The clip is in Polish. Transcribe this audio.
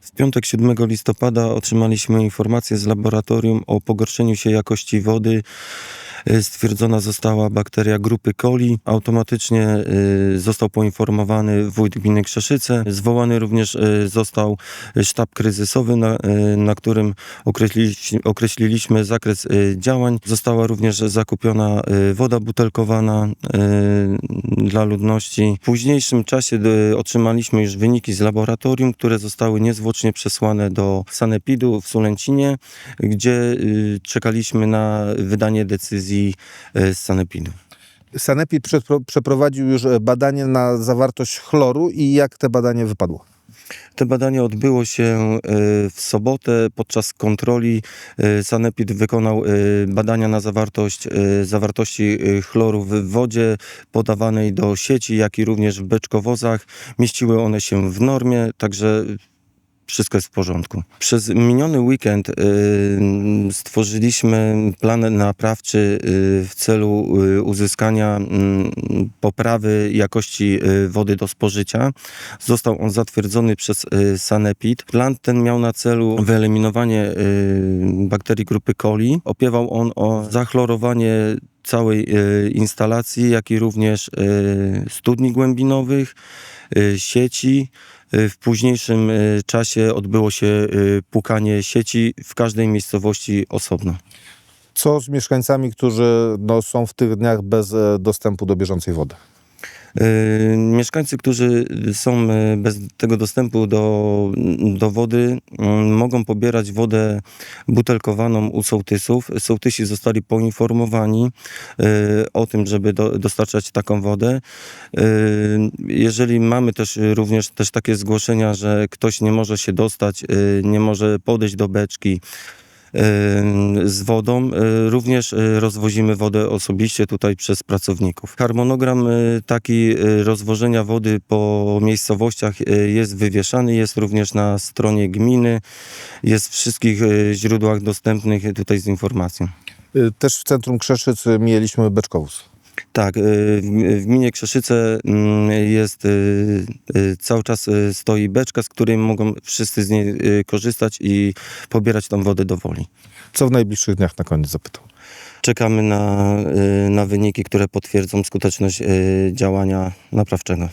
W piątek 7 listopada otrzymaliśmy informację z laboratorium o pogorszeniu się jakości wody. Y, Stwierdzona została bakteria grupy coli. Automatycznie y, został poinformowany wójt gminy Krzeszyce. Zwołany również y, został sztab kryzysowy, na, na którym określiliśmy, określiliśmy zakres działań. Została również zakupiona woda butelkowana dla ludności. W późniejszym czasie otrzymaliśmy już wyniki z laboratorium, które zostały niezwłocznie przesłane do Sanepidu w Sulęcinie, gdzie czekaliśmy na wydanie decyzji y, z Sanepidu. Sanepid przepro- przeprowadził już e, badanie na zawartość chloru i jak te badanie wypadło? To badanie odbyło się y, w sobotę podczas kontroli. Sanepid wykonał badania na zawartość zawartości chloru w wodzie podawanej do sieci, jak i również w beczkowozach. Mieściły one się w normie, także wszystko jest w porządku. Przez miniony weekend y, stworzyliśmy plan naprawczy y, w celu y, uzyskania mm, poprawy jakości y, wody do spożycia. Został on zatwierdzony przez y, Sanepid. Plan ten miał na celu wyeliminowanie y, bakterii grupy coli. Opiewał on o zachlorowanie całej y, instalacji, jak i również y, studni głębinowych, y, sieci. W późniejszym czasie odbyło się pukanie sieci w każdej miejscowości osobno. Co z mieszkańcami, którzy no, są w tych dniach bez e, dostępu do bieżącej wody? Y, Mieszkańcy, którzy są y, bez tego dostępu do, do wody, mm, mogą pobierać wodę butelkowaną u sołtysów. Sołtysi zostali poinformowani y, o tym, żeby do, dostarczać taką wodę. Y, Jeżeli mamy też y, również też takie zgłoszenia, że ktoś nie może się dostać, y, nie może podejść do beczki, y, z wodą. Y, Również y, rozwozimy wodę osobiście tutaj przez pracowników. Harmonogram y, taki rozwożenia wody po miejscowościach jest wywieszany, jest również na stronie gminy, jest w wszystkich źródłach dostępnych tutaj z informacją. Też w centrum Krzeszyc mieliśmy beczkowóz. Tak, y, w gminie Krzeszyce mm, jest, y, y, cały czas stoi beczka, z której mogą wszyscy z niej korzystać i pobierać tą wodę do woli. Co w najbliższych dniach na koniec zapytał? Czekamy na, na wyniki, które potwierdzą skuteczność działania naprawczego.